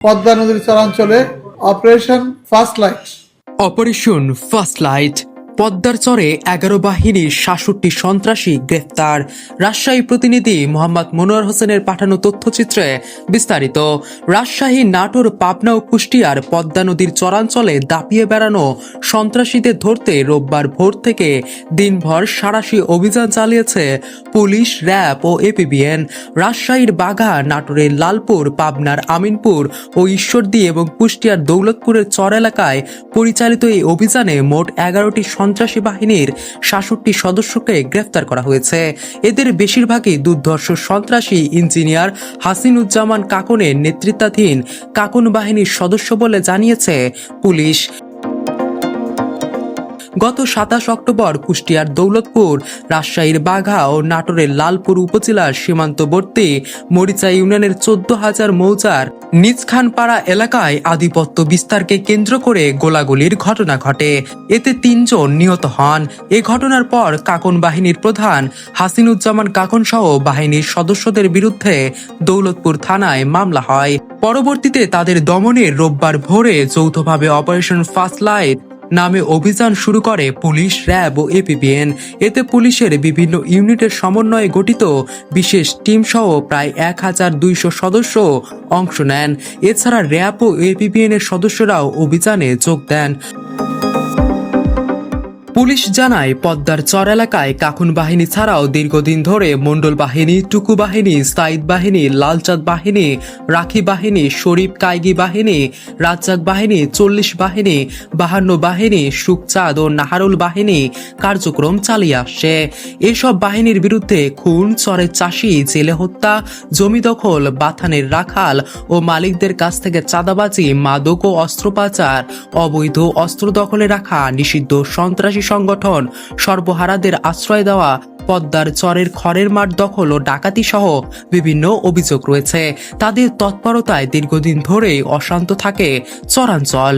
পদ্মা নদীর চরাঞ্চলে operation first light. Operation first light পদ্মার চরে এগারো বাহিনীর সাতষট্টি সন্ত্রাসী গ্রেফতার। রাজশাহী প্রতিনিধি মোহাম্মদ মনোয়ার হোসেনের পাঠানো তথ্যচিত্রে বিস্তারিত। রাজশাহী নাটোর, পাবনা ও কুষ্টিয়ার পদ্মা নদীর চরাঞ্চলে দাপিয়ে বেড়ানো সন্ত্রাসীদের ধরতে রোববার ভোর থেকে দিনভর সারাশি অভিযান চালিয়েছে পুলিশ, র্যাব ও এপিবিএন রাজশাহীর বাঘা, নাটোরের লালপুর, পাবনার আমিনপুর ও ঈশ্বরদী এবং কুষ্টিয়ার দৌলতপুরের চর এলাকায় পরিচালিত এই অভিযানে মোট এগারোটি সন্ত্রাসী বাহিনীর সাতষট্টি সদস্যকে গ্রেফতার করা হয়েছে। এদের বেশিরভাগই দুর্ধর্ষ সন্ত্রাসী ইঞ্জিনিয়ার হাসিনুজ্জামান কাকনের নেতৃত্বাধীন কাকন বাহিনীর সদস্য বলে জানিয়েছে পুলিশ। গত সাতাশ অক্টোবর কুষ্টিয়ার দৌলতপুর, রাজশাহীর বাঘা ও নাটোরের লালপুর উপজেলার সীমান্তবর্তী মরিচা ইউনিয়নের চোদ্দ হাজার মৌজার নিজখানপাড়া এলাকায় আধিপত্য বিস্তারকে কেন্দ্র করে গোলাগুলির ঘটনা ঘটে। এতে তিনজন নিহত হন। এ ঘটনার পর কাকন বাহিনীর প্রধান হাসিনুজ্জামান কাকন সহ বাহিনীর সদস্যদের বিরুদ্ধে দৌলতপুর থানায় মামলা হয়। পরবর্তীতে তাদের দমনে রোববার ভোরে যৌথভাবে অপারেশন ফার্স্ট লাইট নামে অভিযান শুরু করে পুলিশ, র্যাব ও এপিবিএন। এতে পুলিশের বিভিন্ন ইউনিটের সমন্বয়ে গঠিত বিশেষ টিম সহ প্রায় এক হাজার দুইশো সদস্য অংশ নেন। এছাড়া র্যাব ও এপিবিএন এর সদস্যরাও অভিযানে যোগ দেন। পুলিশ জানায়, পদ্মার চর এলাকায় কাকুন বাহিনী ছাড়াও দীর্ঘদিন ধরে মণ্ডল বাহিনী, টুকু বাহিনী, সাইদ বাহিনী, লালচাঁদ বাহিনী, রাখি বাহিনী, শরীফ কাইগি বাহিনী, রাজ্জাক বাহিনী, চল্লিশ বাহিনী, বাহান্ন বাহিনী সুকচাঁদ ও নাহারুল বাহিনী কার্যক্রম চালিয়ে আসছে। এসব বাহিনীর বিরুদ্ধে খুন, চরের চাষি, জেলে হত্যা, জমি দখল, বাথানের রাখাল ও মালিকদের কাছ থেকে চাঁদাবাজি, মাদক ও অস্ত্র পাচার অবৈধ অস্ত্র দখলে রাখা, নিষিদ্ধ সন্ত্রাসী সংগঠন, সর্বহারাদের আশ্রয় দেওয়া, পদ্মার চরের খড়ের মাঠ দখল ও ডাকাতি সহ বিভিন্ন অভিযোগ রয়েছে। তাদের তৎপরতায় দীর্ঘদিন ধরেই অশান্ত থাকে চরাঞ্চল।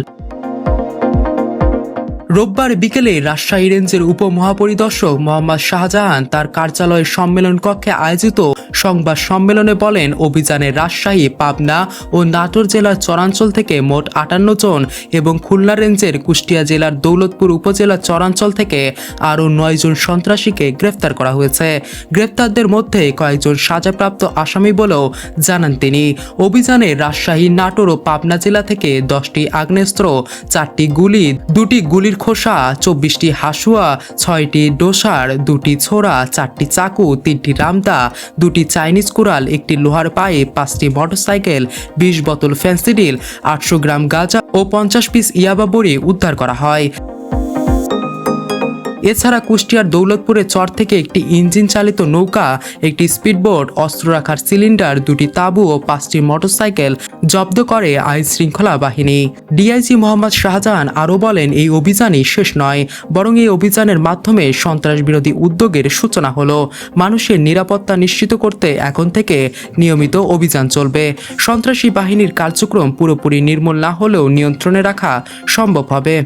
রোববার বিকেলে রাজশাহী রেঞ্জের উপমহাপরিদর্শক মোহাম্মদ শাহজাহান তার কার্যালয়ের সম্মেলন কক্ষে আয়োজিত সংবাদ সম্মেলনে বলেন অভিযানে রাজশাহী, পাবনা ও নাটোর জেলার চরাঞ্চল থেকে মোট আটান্ন জন এবং খুলনা রেঞ্জের কুষ্টিয়া জেলার দৌলতপুর উপজেলার চরাঞ্চল থেকে আরও নয় জন সন্ত্রাসীকে গ্রেফতার করা হয়েছে। গ্রেফতারদের মধ্যে কয়েকজন সাজাপ্রাপ্ত আসামি বলেও জানান তিনি। অভিযানে রাজশাহী, নাটোর ও পাবনা জেলা থেকে দশটি আগ্নেয়াস্ত্র, চারটি গুলি, দুটি গুলির খোসা, চব্বিশটি হাসুয়া, ছয়টি ডোসার, দুটি ছোড়া, চারটি চাকু, তিনটি রামদা, দুটি চাইনিজ কুড়াল, একটি লোহার পায়ে পাঁচটি মোটরসাইকেল, বিশ বোতল ফ্যান্সিডিল আটশো গ্রাম গাঁজা ও পঞ্চাশ পিস ইয়াবা বড়ি উদ্ধার করা হয়। এছাড়া কুষ্টিয়ার দৌলতপুরের চর থেকে একটি ইঞ্জিন চালিত নৌকা, একটি স্পিডবোট, অস্ত্র রাখার সিলিন্ডার, দুটি তাঁবু ও পাঁচটি মোটরসাইকেল জব্দ করে আইন শৃঙ্খলা বাহিনী। ডিআইজি মোহাম্মদ শাহজাহান আরও বলেন, এই অভিযানই শেষ নয়, বরং এই অভিযানের মাধ্যমে সন্ত্রাস বিরোধী উদ্যোগের সূচনা হলো। মানুষের নিরাপত্তা নিশ্চিত করতে এখন থেকে নিয়মিত অভিযান চলবে। সন্ত্রাসী বাহিনীর কার্যক্রম পুরোপুরি নির্মূল না হলেও নিয়ন্ত্রণে রাখা সম্ভব হবে।